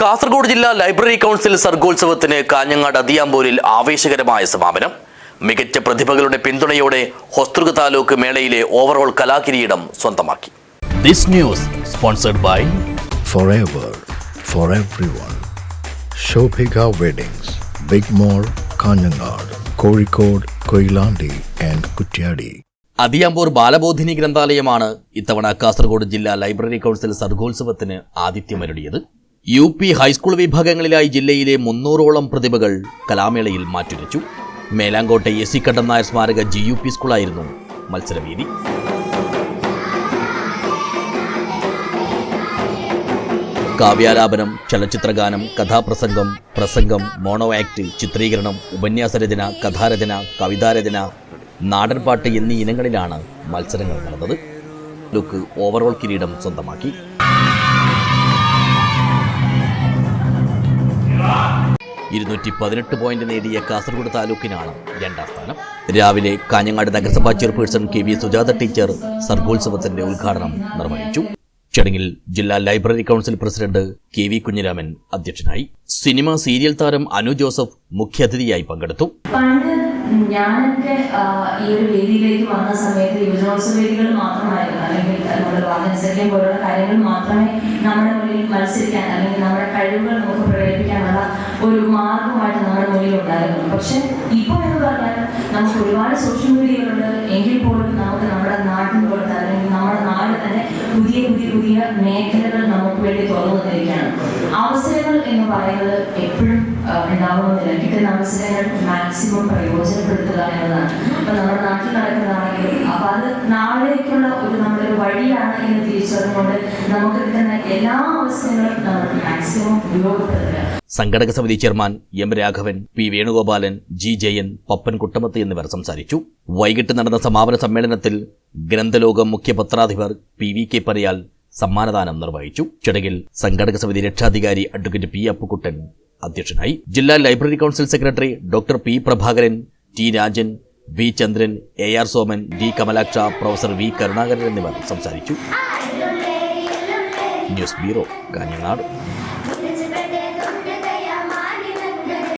കാസർഗോഡ് ജില്ലാ library council സർഗോത്സവത്തിന് കാഞ്ഞങ്ങാട് അതിയാമ്പൂരിൽ ആവേശകരമായ സമാപനം. മികച്ച പ്രതിഭകളുടെ പിന്തുണയോടെ ഹൊസ്തൃക താലൂക്ക് മേളയിലെ ഓവറോൾ കലാകിരീടം സ്വന്തമാക്കി. This news sponsored by forever for everyone. Shobhika Weddings, Big mall Kanhangad Kozhikode Koilandi and Kuttiadi Athiyampur Balabodhini ഗ്രന്ഥാലയമാണ് ഇത്തവണ കാസർഗോഡ് ജില്ലാ ലൈബ്രറി കൗൺസിൽ സർഗോത്സവത്തിന് ആതിഥ്യമരുളിയത് യു പി ഹൈസ്കൂൾ വിഭാഗങ്ങളിലായി ജില്ലയിലെ മുന്നൂറോളം പ്രതിഭകൾ കലാമേളയിൽ മാറ്റുരച്ചു. മേലാങ്കോട്ടെ എസ് സി കണ്ടം നായർ സ്മാരക ജി യു പി സ്കൂളായിരുന്നു മത്സരവേദി. കാവ്യാലാപനം ചലച്ചിത്രഗാനം കഥാപ്രസംഗം പ്രസംഗം മോണോ ആക്ട് ചിത്രീകരണം ഉപന്യാസരചന കഥാരചന കവിതാരചന നാടൻപാട്ട് എന്നീ ഇനങ്ങളിലാണ് മത്സരങ്ങൾ നടന്നത്. ലുക്ക് ഓവറോൾ കിരീടം സ്വന്തമാക്കി. ഇരുന്നൂറ്റി പതിനെട്ട് പോയിന്റ് നേടിയ കാസർഗോഡ് താലൂക്കിനാണ് രണ്ടാം സ്ഥാനം. രാവിലെ കാഞ്ഞങ്ങാട് നഗരസഭാ chairperson K V Sujatha teacher സർഗോത്സവത്തിന്റെ ഉദ്ഘാടനം നിർവഹിച്ചു. ചടങ്ങിൽ ജില്ലാ library council president K V Kunhiraman അധ്യക്ഷനായി. സിനിമ സീരിയൽ താരം അനു ജോസഫ് മുഖ്യാതിഥിയായി പങ്കെടുത്തു. ഞാനൊക്കെ ഈ ഒരു വേദിയിലേക്ക് വന്ന സമയത്ത് യുവജനോത്സവ വേദികൾ മാത്രമായിരുന്നു. അല്ലെങ്കിൽ നമ്മുടെ വാദനസഖ്യം പോലുള്ള കാര്യങ്ങൾ മാത്രമേ നമ്മുടെ മുന്നിൽ മത്സരിക്കാൻ അല്ലെങ്കിൽ നമ്മുടെ കഴിവുകൾ നമുക്ക് പ്രകടിപ്പിക്കാനുള്ള ഒരു മാർഗമായിട്ട് നമ്മുടെ മുന്നിൽ ഉണ്ടായിരുന്നു. പക്ഷെ ഇപ്പോൾ എന്ന് പറഞ്ഞാൽ നമുക്ക് ഒരുപാട് സോഷ്യൽ മീഡിയകളുണ്ട് എങ്കിൽ പോലും നമുക്ക് നമ്മുടെ നാട്ടിൻ പുറത്ത് അല്ലെങ്കിൽ നമ്മുടെ നാട് തന്നെ പുതിയ പുതിയ പുതിയ മേഖലകൾ നമുക്ക് വേണ്ടി തുറന്നു അവസരങ്ങൾ എന്ന് പറയുന്നത് എപ്പോഴും ഉണ്ടാവുന്നില്ല കിട്ടുന്ന അവസരങ്ങൾ മാക്സിമം പ്രയോജനപ്പെടുത്തുക എന്നതാണ്. അപ്പൊ നമ്മുടെ നാട്ടിൽ നടക്കുന്നതാണെങ്കിലും അപ്പൊ അത് നാളേക്കുള്ള ഒരു നമ്മുടെ വഴിയാണ് എന്ന് തിരിച്ചറിഞ്ഞുകൊണ്ട് നമുക്ക് കിട്ടുന്ന എല്ലാ അവസരങ്ങളും നമ്മൾ മാക്സിമം ഉപയോഗപ്പെടുത്തുക. സംഘടക സമിതി chairman M Raghavan P Venugopalan G Jayan Pappan Kuttamath എന്നിവർ സംസാരിച്ചു. വൈകിട്ട് നടന്ന സമാപന സമ്മേളനത്തിൽ ഗ്രന്ഥലോകം മുഖ്യ പത്രാധിപർ പി വി കെ പരിയാൽ സമ്മാനദാനം നിർവഹിച്ചു. ചടങ്ങിൽ സംഘടക സമിതി രക്ഷാധികാരി അഡ്വക്കേറ്റ് പി അപ്പുക്കുട്ടൻ അധ്യക്ഷനായി. ജില്ലാ library council secretary doctor P Prabhakaran T Rajan V Chandran A R Soman D Kamalaksha professor V Karunakaran എന്നിവർ സംസാരിച്ചു. News bureau Kanhangad.